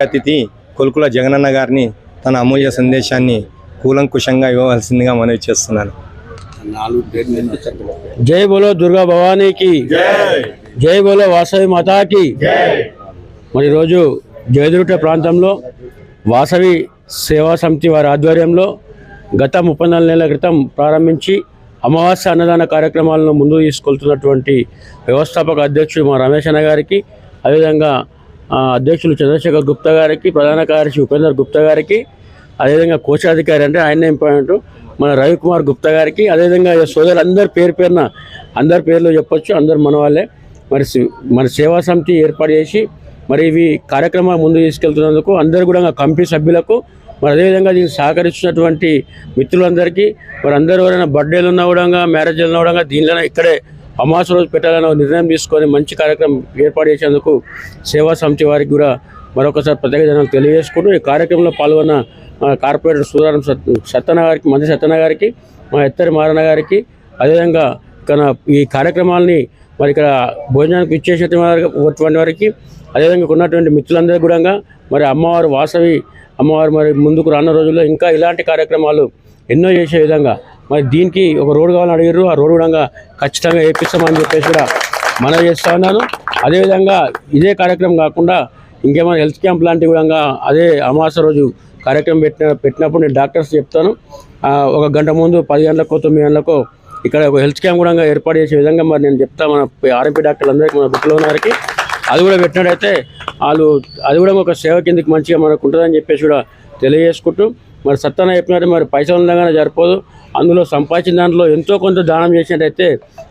అతిథి కొలుకుల జగనన్న గారిని తన అమూల్య సందేశాన్ని కూలంకుషంగా ఇవ్వవలసిందిగా మనవి చేస్తున్నాను. జై బోలో దుర్గా భవానీకి. జై. బోలో వాసవి మాతాకి. మరి రోజు జయదురుట ప్రాంతంలో వాసవి సేవా సమితి వారి ఆధ్వర్యంలో గత ముప్పై నాలుగు నెలల క్రితం ప్రారంభించి అమావాస్య అన్నదాన కార్యక్రమాలను ముందుకు తీసుకెళ్తున్నటువంటి వ్యవస్థాపక అధ్యక్షుడు మా రమేష్ అన్న గారికి అదేవిధంగా అధ్యక్షులు చంద్రశేఖర్ గుప్తా గారికి ప్రధాన కార్యదర్శి ఉపేందర్ గుప్తా గారికి అదేవిధంగా కోశాధికారి అంటే ఆయన ఇంపార్టెంట్ మన రవికుమార్ గుప్తా గారికి అదేవిధంగా సోదరులు అందరి పేరు పేరున అందరి పేర్లు చెప్పొచ్చు అందరు మన వాళ్ళే మరి మన సేవా సమితి ఏర్పాటు చేసి మరి ఇవి కార్యక్రమాలు ముందు తీసుకెళ్తున్నందుకు అందరు కూడా కమిటీ సభ్యులకు మరి అదేవిధంగా దీనికి సహకరిస్తున్నటువంటి మిత్రులందరికీ మరి అందరూ ఎవరైనా బర్త్డేలు ఉన్నా కూడా మ్యారేజ్లు ఉన్నా కూడా దీనిలో ఇక్కడే అమాస రోజు పెట్టాలని నిర్ణయం తీసుకొని మంచి కార్యక్రమం ఏర్పాటు చేసేందుకు సేవా సమితి వారికి కూడా మరొకసారి ప్రత్యేక జనాలు తెలియజేసుకుంటూ ఈ కార్యక్రమంలో పాల్గొన్న కార్పొరేటర్ సూరారం సత్యన గారికి మంత్రి సత్యన గారికి మా ఎత్తరి మారణ గారికి అదేవిధంగా ఇక్కడ ఈ కార్యక్రమాలని మరి ఇక్కడ భోజనానికి ఇచ్చేసేటువంటి వారికి అదేవిధంగా ఉన్నటువంటి మిత్రులందరూ కూడా మరి అమ్మవారు వాసవి అమ్మవారు మరి ముందుకు రానున్న రోజుల్లో ఇంకా ఇలాంటి కార్యక్రమాలు ఎన్నో చేసే విధంగా మరి దీనికి ఒక రోడ్ కావాలని అడిగారు ఆ రోడ్డు కూడా ఖచ్చితంగా వేపిస్తామని చెప్పేసి కూడా మనం చేస్తా ఉన్నాను అదేవిధంగా ఇదే కార్యక్రమం కాకుండా ఇంకేమైనా హెల్త్ క్యాంప్ లాంటివి కూడా అదే అమాస రోజు కార్యక్రమం పెట్టిన పెట్టినప్పుడు నేను డాక్టర్స్ చెప్తాను. ఒక గంట ముందు పది గంటలకో తొమ్మిది గంటలకో ఇక్కడ ఒక హెల్త్ క్యాంప్ కూడా ఏర్పాటు చేసే విధంగా మరి నేను చెప్తా మన ఆర్ఎంపీ డాక్టర్లు అందరికీ మన బుక్లో ఉన్నవారికి అది కూడా పెట్టినట్టయితే వాళ్ళు అది కూడా ఒక సేవ కిందకి మంచిగా మనకు ఉంటుందని చెప్పేసి కూడా తెలియజేసుకుంటూ మరి సత్తాన చెప్పినట్టు మరి పైసలు ఉండగానే సరిపోదు. అందులో సంపాదించిన దాంట్లో ఎంతో కొంత దానం చేసినట్టయితే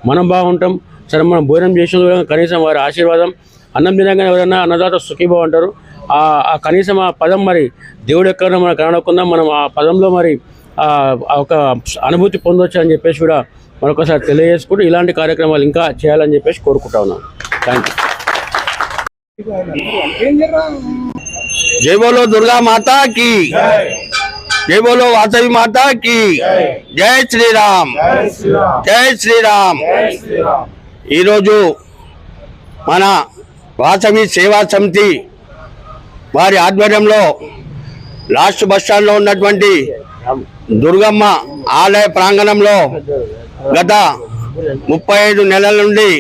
మనం బాగుంటాం. సరే మనం భోజనం చేసిన కనీసం వారి ఆశీర్వాదం అన్నం తినగానే ఎవరైనా అన్నదాత సుఖీ బాగుంటారు ఆ కనీసం ఆ పదం మరి దేవుడు ఎక్కడ మనం కనకుండా మనం ఆ పదంలో మరి ఒక అనుభూతి పొందొచ్చు అని చెప్పేసి కూడా మరొకసారి తెలియజేసుకుంటూ ఇలాంటి కార్యక్రమాలు ఇంకా చేయాలని చెప్పేసి కోరుకుంటా ఉన్నాను. థ్యాంక్ యూ జై బోలో దుర్గా మాతా కి जय बोलो वासवी माता की जय श्री राम జై శ్రీరామ్ ఈరోజు మన వాసవి సేవా సమితి వారి ఆధ్వర్యంలో లాస్ట్ బస్ స్టాండ్లో ఉన్నటువంటి దుర్గమ్మ ఆలయ ప్రాంగణంలో గత ముప్పై ఐదు నెలల నుండి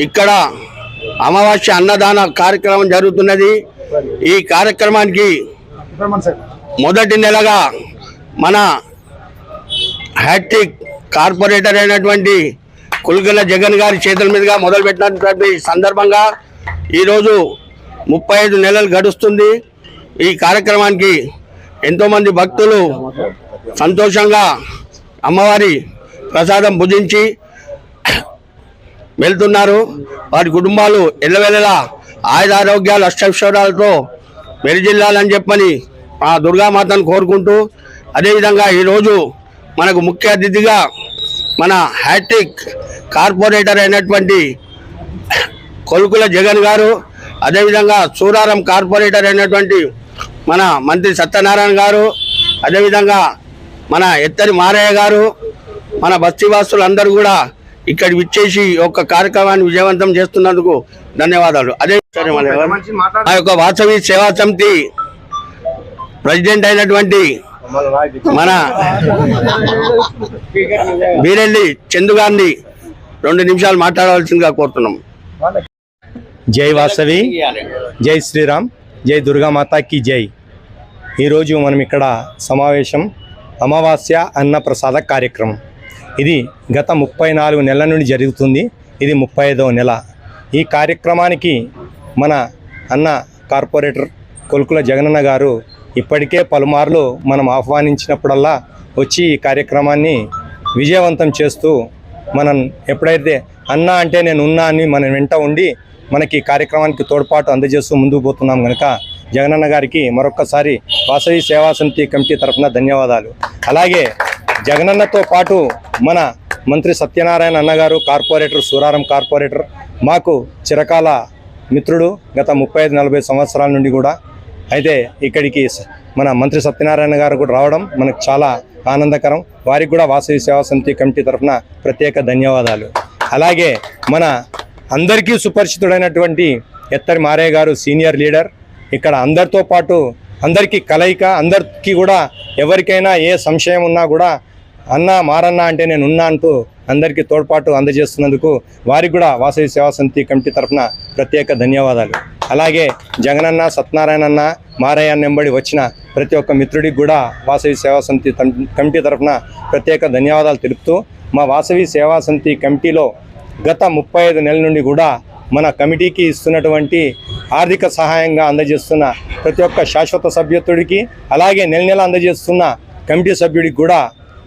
ఇక్కడ అమావాస్య అన్నదాన కార్యక్రమం జరుగుతున్నది ఈ కార్యక్రమానికి మొదటి నెలగా మన హ్యాట్రిక్ కార్పొరేటర్ అయినటువంటి కుల్గల జగన్ గారి చేతుల మీదుగా మొదలుపెట్టినటువంటి సందర్భంగా ఈరోజు ముప్పై ఐదు నెలలు గడుస్తుంది. ఈ కార్యక్రమానికి ఎంతోమంది భక్తులు సంతోషంగా అమ్మవారి ప్రసాదం భుజించి వెళ్తున్నారు. వారి కుటుంబాలు ఎల్లవెల్లలా ఆయుధారోగ్యాలు అష్టైశ్వర్యాలతో మెరుజిల్లాలని చెప్పని ఆ దుర్గామాతను కోరుకుంటూ అదేవిధంగా ఈరోజు మనకు ముఖ్య అతిథిగా మన హ్యాట్రిక్ కార్పొరేటర్ అయినటువంటి కొలుకుల జగన్ గారు అదేవిధంగా సూరారం కార్పొరేటర్ అయినటువంటి మన మంత్రి సత్యనారాయణ గారు అదేవిధంగా మన ఎత్తరి మారయ్య గారు మన బస్తీవాసులు అందరూ కూడా ఇక్కడ విచ్చేసి యొక్క కార్యక్రమాన్ని విజయవంతం చేస్తున్నందుకు ధన్యవాదాలు. అదే ఆ యొక్క వాసవి సేవా సమితి ప్రెసిడెంట్ అయినటువంటి మన బీరెల్లి చందు గారిని రెండు నిమిషాలు మాట్లాడవలసిందిగా కోరుతున్నాం. జై వాసవి జై శ్రీరామ్ జై దుర్గామాతకి జై. ఈరోజు మనం ఇక్కడ సమావేశం అమావాస్య అన్న ప్రసాద కార్యక్రమం. ఇది గత ముప్పై నాలుగు నెలల నుండి జరుగుతుంది. ఇది ముప్పై ఐదవ నెల. ఈ కార్యక్రమానికి మన అన్న కార్పొరేటర్ కొలుకుల జగనన్న గారు ఇప్పటికే పలుమార్లు మనం ఆహ్వానించినప్పుడల్లా వచ్చి ఈ కార్యక్రమాన్ని విజయవంతం చేస్తూ మనం ఎప్పుడైతే అన్న అంటే నేను ఉన్నా అని మనం వెంట ఉండి మనకి కార్యక్రమానికి తోడ్పాటు అందజేస్తూ ముందుకు పోతున్నాం కనుక జగనన్న గారికి మరొక్కసారి వాసవి సేవా సమితి కమిటీ తరఫున ధన్యవాదాలు. అలాగే జగనన్నతో పాటు మన మంత్రి సత్యనారాయణ అన్నగారు కార్పొరేటర్ సూరారం కార్పొరేటర్ మాకు చిరకాల మిత్రుడు గత ముప్పై ఐదు నలభై సంవత్సరాల నుండి కూడా అయితే ఇక్కడికి మన మంత్రి సత్యనారాయణ గారు కూడా రావడం మనకు చాలా ఆనందకరం. వారికి కూడా వాసవి సేవా సమితి కమిటీ తరఫున ప్రత్యేక ధన్యవాదాలు. అలాగే మన అందరికీ సుపరిచితుడైనటువంటి ఎత్తడి మారయ్య గారు సీనియర్ లీడర్. ఇక్కడ అందరితో పాటు అందరికీ కలయిక అందరికీ కూడా ఎవరికైనా ఏ సంశయం ఉన్నా కూడా అన్న మారన్న అంటే నేను ఉన్నా అంటూ అందరికీ తోడ్పాటు అందజేస్తున్నందుకు వారికి కూడా వాసవి సేవా సమితి కమిటీ తరఫున ప్రత్యేక ధన్యవాదాలు. అలాగే జగనన్న సత్యనారాయణన్న మారయ్య నెంబడి వచ్చిన ప్రతి ఒక్క మిత్రుడికి కూడా వాసవి సేవా సమితి తం- కమిటీ తరఫున ప్రత్యేక ధన్యవాదాలు తెలుపుతూ మా వాసవి సేవా సమితి కమిటీలో గత ముప్పై ఐదు నెలల నుండి కూడా మన కమిటీకి ఇస్తున్నటువంటి ఆర్థిక సహాయంగా అందజేస్తున్న ప్రతి ఒక్క శాశ్వత సభ్యత్వుడికి అలాగే నెల నెల అందజేస్తున్న కమిటీ సభ్యుడికి కూడా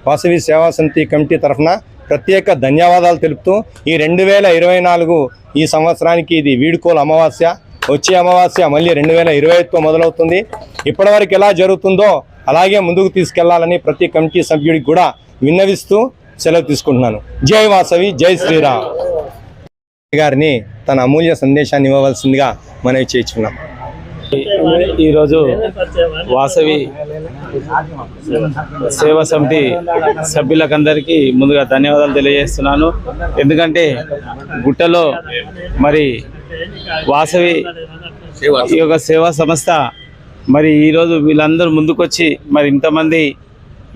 వాసవి సేవా సమితి కమిటీ తరఫున ప్రత్యేక ధన్యవాదాలు తెలుపుతూ ఈ రెండు వేల ఇరవై నాలుగు ఈ సంవత్సరానికి ఇది వీడుకోలు అమావాస్య. వచ్చే అమావాస్య మళ్ళీ రెండు వేల ఇరవై ఐదుతో మొదలవుతుంది. ఇప్పటివరకు ఎలా జరుగుతుందో అలాగే ముందుకు తీసుకెళ్ళాలని ప్రతి కమిటీ సభ్యుడికి కూడా విన్నవిస్తూ సెలవు తీసుకుంటున్నాను. జై వాసవి జై శ్రీరామ్. గారిని తన అమూల్య సందేశాన్ని ఇవ్వవలసిందిగా మనవి చేయించుకున్నాం ఈరోజు వాసవి సేవా సమితి సభ్యులకందరికీ ముందుగా ధన్యవాదాలు తెలియజేస్తున్నాను. ఎందుకంటే గుట్టలో మరి వాసవి ఈ యొక్క సేవా సంస్థ మరి ఈరోజు వీళ్ళందరూ ముందుకొచ్చి మరి ఇంతమంది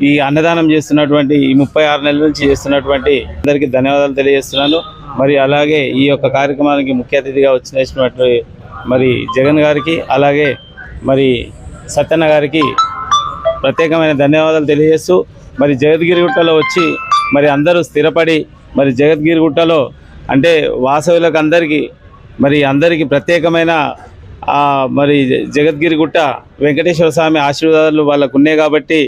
ఈ అన్నదానం చేస్తున్నటువంటి ఈ ముప్పై ఆరు నెలల నుంచి చేస్తున్నటువంటి అందరికీ ధన్యవాదాలు తెలియజేస్తున్నాను. మరి అలాగే ఈ యొక్క కార్యక్రమానికి ముఖ్య అతిథిగా వచ్చినటువంటి మరి జగన్ గారికి అలాగే మరి సత్యన్న గారికి ప్రత్యేకమైన ధన్యవాదాలు తెలియజేస్తూ మరి జగద్గిరిగుట్టలో వచ్చి మరి అందరూ స్థిరపడి మరి జగద్గిరిగుట్టలో అంటే వాసవులకు అందరికీ మరి అందరికీ ప్రత్యేకమైన మరి జగద్గిరిగుట్ట వెంకటేశ్వర స్వామి ఆశీర్వాదాలు వాళ్ళకు ఉన్నాయి కాబట్టి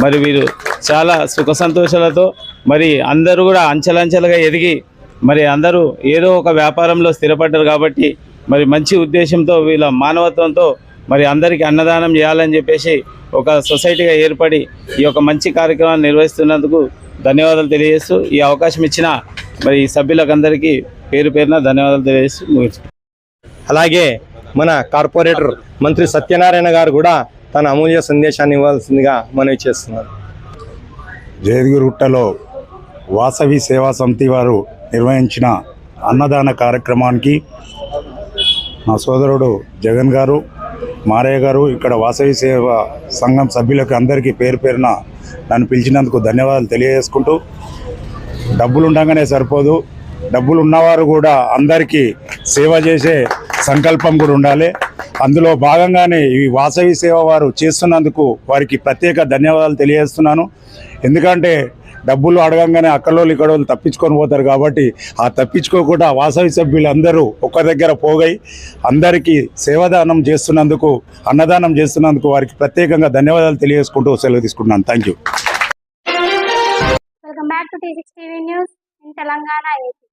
మరి వీరు చాలా సుఖ సంతోషాలతో మరి అందరూ కూడా అంచెలంచెలుగా ఎదిగి మరి అందరూ ఏదో ఒక వ్యాపారంలో స్థిరపడ్డారు కాబట్టి మరి మంచి ఉద్దేశంతో వీళ్ళ మానవత్వంతో మరి అందరికీ అన్నదానం చేయాలని చెప్పేసి ఒక సొసైటీగా ఏర్పడి ఈ యొక్క మంచి కార్యక్రమాన్ని నిర్వహిస్తున్నందుకు ధన్యవాదాలు తెలియజేస్తూ ఈ అవకాశం ఇచ్చిన మరి ఈ సభ్యులకందరికీ పేరు పేరున ధన్యవాదాలు తెలియజేస్తూ ముగించు అలాగే మన కార్పొరేటర్ మంత్రి సత్యనారాయణ గారు కూడా తన అమూల్య సందేశాన్ని ఇవ్వాల్సిందిగా మనవి చేస్తున్నారు. జయగిరిగుట్టలో వాసవి సేవా సమితి వారు నిర్వహించిన అన్నదాన కార్యక్రమానికి నా సోదరుడు జగన్ గారు మారయ్య గారు ఇక్కడ వాసవి సేవ సంఘం సభ్యులకు అందరికీ పేరు పేరున నన్ను పిలిచినందుకు ధన్యవాదాలు తెలియజేసుకుంటూ డబ్బులు ఉండగానే సరిపోదు. డబ్బులు ఉన్నవారు కూడా అందరికీ సేవ చేసే సంకల్పం కూడా ఉండాలి. అందులో భాగంగానే ఈ వాసవి సేవ వారు చేస్తున్నందుకు వారికి ప్రత్యేక ధన్యవాదాలు తెలియజేస్తున్నాను. ఎందుకంటే డబ్బులు అడగంగానే అక్కడోళ్ళు ఇక్కడోళ్ళు తప్పించుకొని పోతారు కాబట్టి ఆ తప్పించుకోకుండా వాసవి సభ్యులందరూ ఒక్క దగ్గర పోగై అందరికీ సేవాదానం చేస్తున్నందుకు అన్నదానం చేస్తున్నందుకు వారికి ప్రత్యేకంగా ధన్యవాదాలు తెలియజేసుకుంటూ సెలవు తీసుకుంటున్నాను. Thank you welcome back to T six TV news in Telangana AP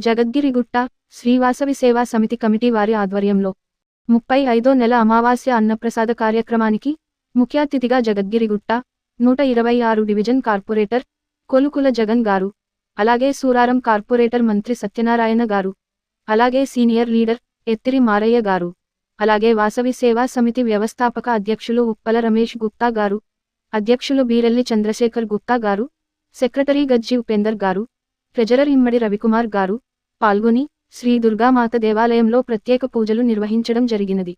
Jagadgirigutta Sri Vasavi సేవా సమితి కమిటీ వారి ఆధ్వర్యంలో ముప్పై ఐదో నెల అమావాస్య అన్నప్రసాద కార్యక్రమానికి ముఖ్య అతిథిగా జగద్గిరిగుట్ట నూట ఇరవై ఆరు డివిజన్ కార్పొరేటర్ కొలుకుల జగన్ గారు అలాగే సూరారం కార్పొరేటర్ మంత్రి సత్యనారాయణ గారు అలాగే సీనియర్ లీడర్ ఎత్తిరి మారయ్య గారు అలాగే వాసవి సేవా సమితి వ్యవస్థాపక అధ్యక్షులు ఉప్పల రమేష్ గుప్తా గారు అధ్యక్షులు బీరెల్లి చంద్రశేఖర్ గుప్తా గారు సెక్రటరీ గజ్జి ఉపేందర్ గారు ట్రెజరర్ ఇమ్మడి రవికుమార్ గారు పాల్గొని శ్రీ దుర్గామాత దేవాలయంలో ప్రత్యేక పూజలు నిర్వహించడం జరిగినది.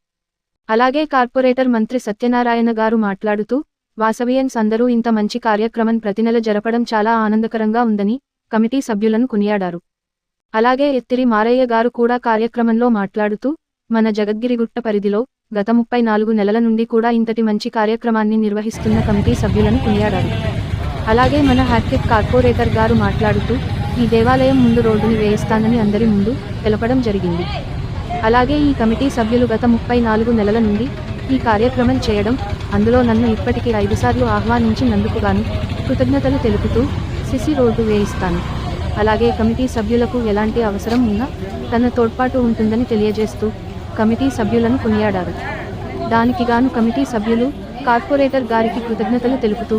అలాగే కార్పొరేటర్ మంత్రి సత్యనారాయణ గారు మాట్లాడుతూ వాసవియన్స్ అందరూ ఇంత మంచి కార్యక్రమం ప్రతి నెల జరపడం చాలా ఆనందకరంగా ఉందని కమిటీ సభ్యులను కొనియాడారు. అలాగే ఎత్తిరి మారయ్య గారు కూడా కార్యక్రమంలో మాట్లాడుతూ మన జగద్గిరిగుట్ట పరిధిలో గత ముప్పై నాలుగు నెలల నుండి కూడా ఇంతటి మంచి కార్యక్రమాన్ని నిర్వహిస్తున్న కమిటీ సభ్యులను కొనియాడారు. అలాగే మన హ్యాట్రిక్ కార్పొరేటర్ గారు మాట్లాడుతూ ఈ దేవాలయం ముందు రోడ్డుని వేయిస్తానని అందరి ముందు తెలపడం జరిగింది. అలాగే ఈ కమిటీ సభ్యులు గత ముప్పై నాలుగు నెలల నుండి ఈ కార్యక్రమం చేయడం అందులో నన్ను ఇప్పటికి ఐదుసార్లు ఆహ్వానించినందుకుగాను కృతజ్ఞతలు తెలుపుతూ సిసి రోడ్డు వేయిస్తాను. అలాగే కమిటీ సభ్యులకు ఎలాంటి అవసరం ఉన్నా తన తోడ్పాటు ఉంటుందని తెలియజేస్తూ కమిటీ సభ్యులను కొనియాడారు. దానికి గాను కమిటీ సభ్యులు కార్పొరేటర్ గారికి కృతజ్ఞతలు తెలుపుతూ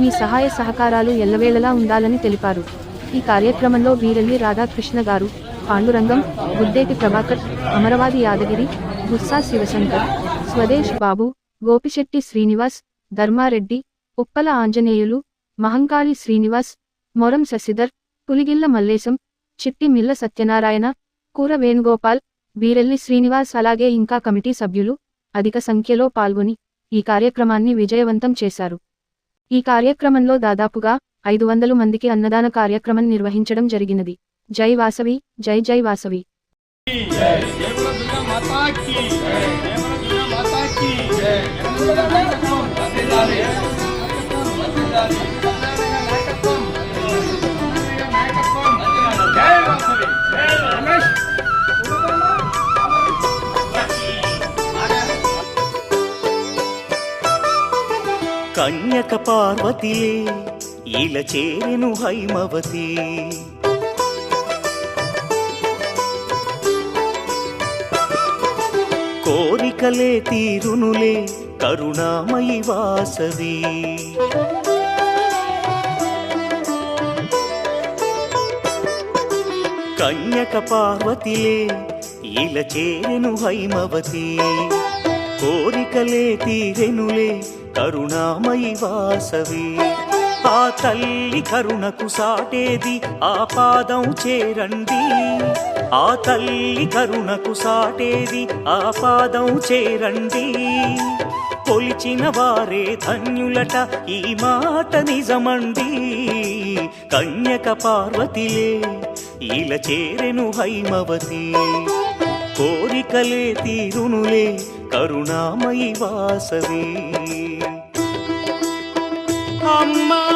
మీ సహాయ సహకారాలు ఎల్లవేళలా ఉండాలని తెలిపారు. ఈ కార్యక్రమంలో వీరెల్లి రాధాకృష్ణ గారు పాండురంగం గుద్దేటి ప్రభాకర్ అమరవాది యాదగిరి గుస్సా శివశంకర్ స్వదేశ్ బాబు గోపిశెట్టి శ్రీనివాస్ ధర్మారెడ్డి ఉప్పల ఆంజనేయులు మహంకాళి శ్రీనివాస్ మొరం శశిధర్ పులిగిల్ల మల్లేశం చిట్టి మిల్ల సత్యనారాయణ కూర వేణుగోపాల్ వీరెల్లి శ్రీనివాస్ అలాగే ఇంకా కమిటీ సభ్యులు అధిక సంఖ్యలో పాల్గొని ఈ కార్యక్రమాన్ని విజయవంతం చేశారు ఈ కార్యక్రమంలో దాదాపుగా ఐదు వందలు మందికి అన్నదాన కార్యక్రమం నిర్వహించడం జరిగినది జై వాసవి జై జై వాసవి కన్యక పార్వతిలే ఇలా చేరెను హైమవతి. కోరికలే తీరునులే కరుణామయి వాసవి. కన్యక పార్వతిలే ఇలా చేరెను హైమవతి. కోరికలే తీరెనులే కరుణామయి వాసవి. ఆ తల్లి కరుణకు సాటేది ఆ పాదం చేరండి. ఆ తల్లి కరుణకు సాటేది ఆ పాదం చేరండి. కొలిచిన వారే ధన్యులట ఈ మాట నిజమండి. కన్యక పార్వతిలే ఇలా చేరెను హైమవతి. కోరికలే తీరునులే కరుణామయి వాసవి. అమ్మా! అమ్మా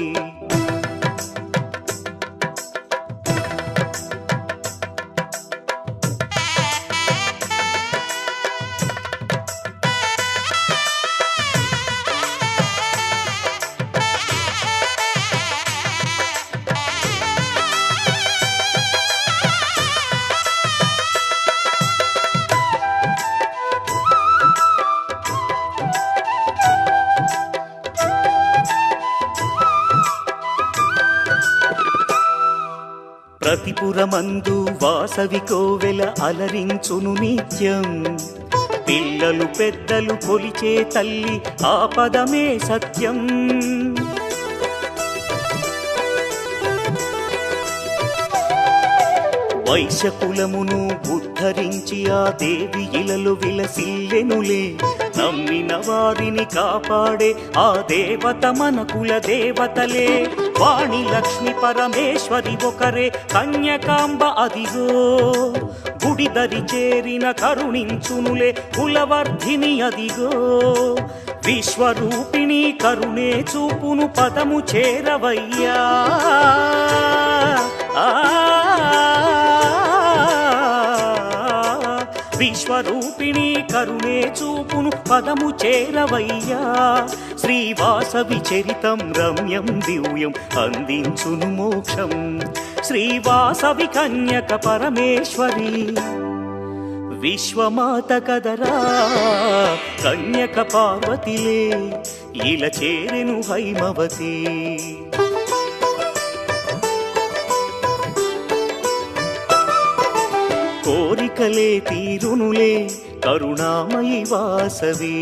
ప్రతిపురమందు వాసవి కోవెల అలరించును నిత్యం. పిల్లలు పెద్దలు కొలిచే తల్లి ఆ పదమే సత్యం. వైశ్యకులమును ఉద్ధరించి ఆ దేవి ఇలలు విలసిల్లెనులే. నమ్మిన వారిని కాపాడే ఆ దేవత మన కుల దేవతలే. వాణి లక్ష్మి పరమేశ్వరి ఒకరే కన్యకాంబ అదిగో. గుడి దరి చేరిన కరుణించునులే కులవర్ధిని అదిగో. విశ్వరూపిణి కరుణే చూపును పదము చేరవయ్యా. విశ్వరూపిణి కరుణే చూపును పదము చేరవయ్యా. శ్రీవాసవి చరితం రమ్యం దివ్యం అందించును మోక్షం. శ్రీవాసవి కన్యక పరమేశ్వరి. విశ్వమాత కదరా కన్యక పార్వతిలే ఇలా చేరెను హైమవతి. కోరికలే తీరునులే కరుణామయి వాసవి.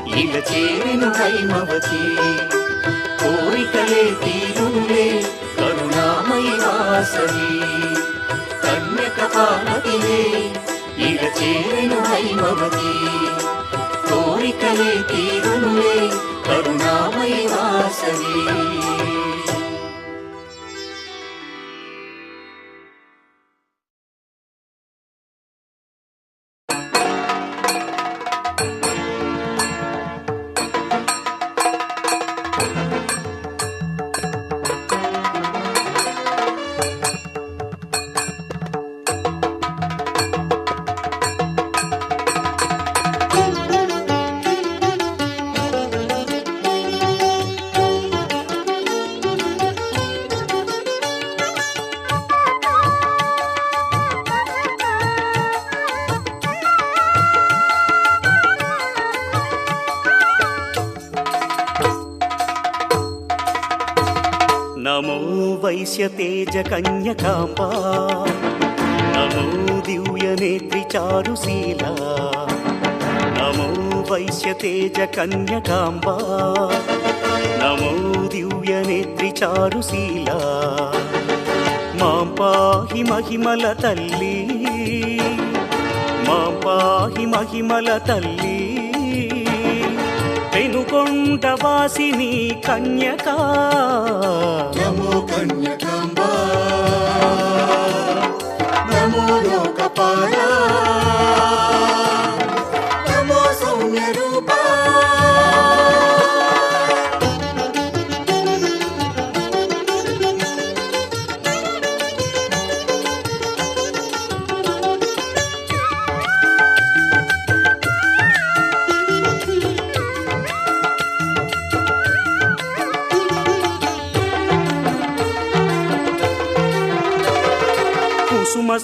ఇలా చేరిన హైమవతి కోరికలే తీరులే కరుణామయి వాసవి. కన్యక పార్వతిలే ఇలా చేరిన హైమవతి కోరికలే తీరులే కరుణామయి వాసవి. వైశ్యతేజ కన్యకాంబా. నమో దివ్యనేత్రి చారుశీల. నమో వైశ్యతేజ కన్యకాంబా. నమో దివ్యనేత్రి చారుశీల. మాం పాహి మహిమల తల్లి. మాం పాహి వాసిని కన్యక. నమో కన్యకాంబా. నమో లోకపాల.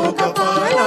ఒక పాలా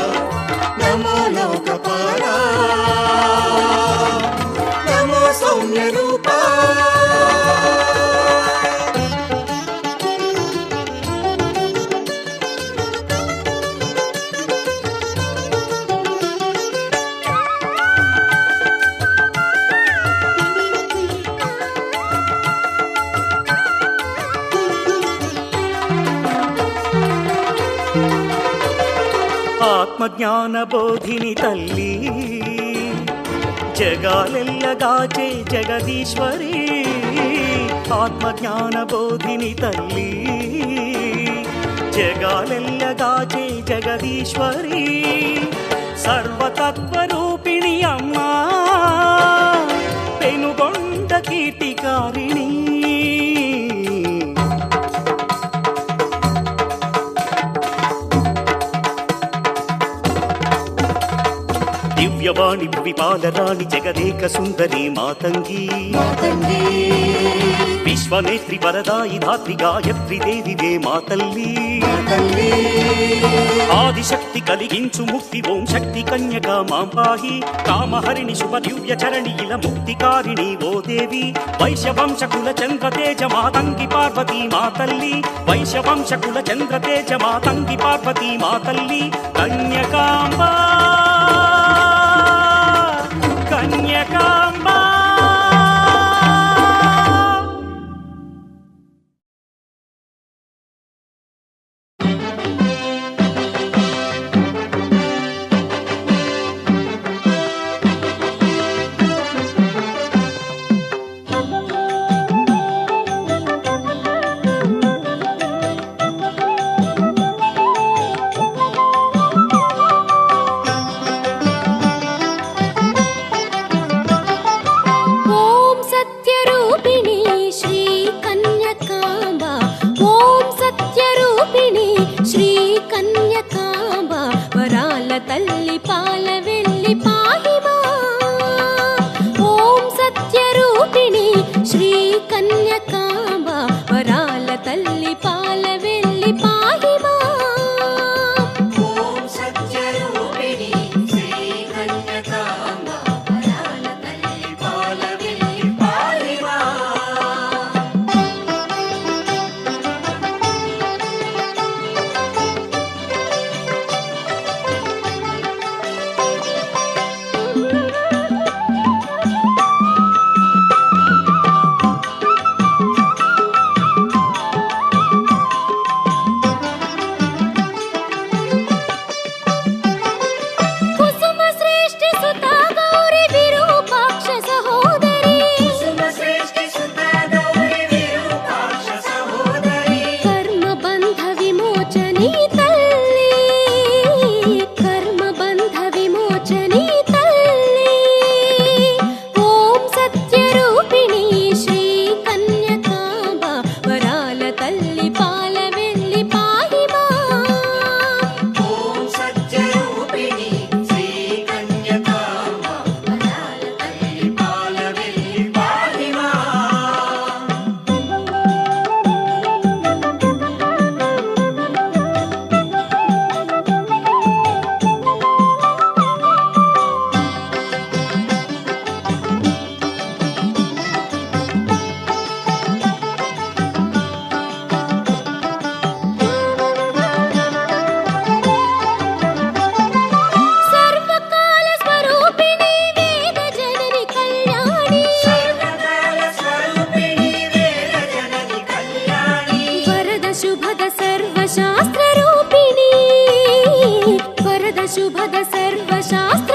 జ్ఞానబోధిని తల్లి. జగాలెల్లగాచే జగదీశ్వరి. ఆత్మజ్ఞానబోధిని తల్లి. జగాలెల్లగాచే జగదీశ్వరి. సర్వతత్వరూపిణి అమ్మా. పెనుగొండ కీర్తికారిణి. వీరవాణి విపాలరాణి జగదేక సుందరి మాతంగి. విశ్వనేత్రి వరదాయి ధాత్రి గాయత్రి దేవివే మా తల్లి ఆదిశక్తి కలిగించు ముక్తి ఓం శక్తి కన్యక మాంపాహి కామహరిణి శుభ దివ్య చరణి ఇల ముక్తికారిణి ఓ దేవి. వైశవంశ కుల చంద్ర తేజ మాతంగి పార్వతి మాతల్లి. వైశవంశ కుల చంద్ర తేజ మాతంగి పార్వతి మాతల్లి. కన్యకాంబా 也高。सर्वशास्त्ररूपिणी। वरद शुभद सर्वशास्त्र